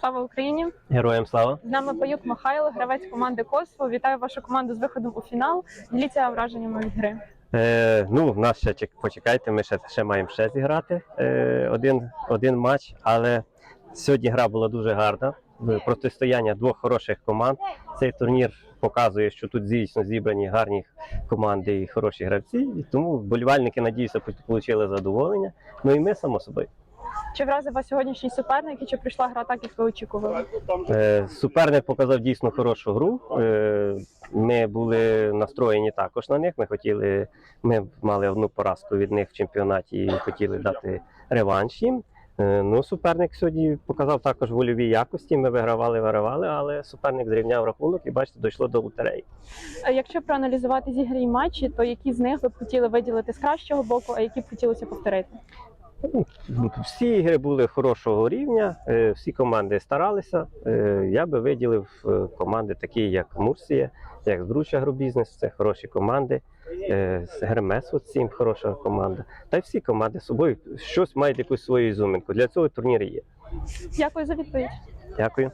Слава Україні! Героям слава. З нами Паюк Михайло, гравець команди Косво. Вітаю вашу команду з виходом у фінал. Діліться враженнями від гри. Е, ну, в нас ще чек- почекайте, ми ще, ще маємо ще зіграти е, один, один матч, але сьогодні гра була дуже гарна. Протистояння двох хороших команд. Цей турнір показує, що тут дійсно зібрані гарні команди і хороші гравці. І тому вболівальники, надіюся, отримали задоволення. Ну і ми само собою. Чи вразив вас сьогоднішній суперник і чи прийшла гра так, як ви очікували? Е, Суперник показав дійсно хорошу гру. Е, Ми були настроєні також на них. Ми хотіли, ми мали одну поразку від них в чемпіонаті і хотіли дати реванш їм. Е, Ну, суперник сьогодні показав також вольові якості. Ми вигравали, вигравали, але суперник зрівняв рахунок і бачите, дійшло до лотереї. А Якщо проаналізувати зіграні матчі, то які з них ви б хотіли виділити з кращого боку, а які б хотілося повторити? Всі ігри були хорошого рівня, е, всі команди старалися. Е, Я би виділив е, команди такі, як Мурсія, як Збруча Грубізнес, це хороші команди. Гермес, от сім хороша команда. Та й всі команди з собою щось мають якусь свою ізюминку. Для цього турнір є. Дякую за відповідь. Дякую.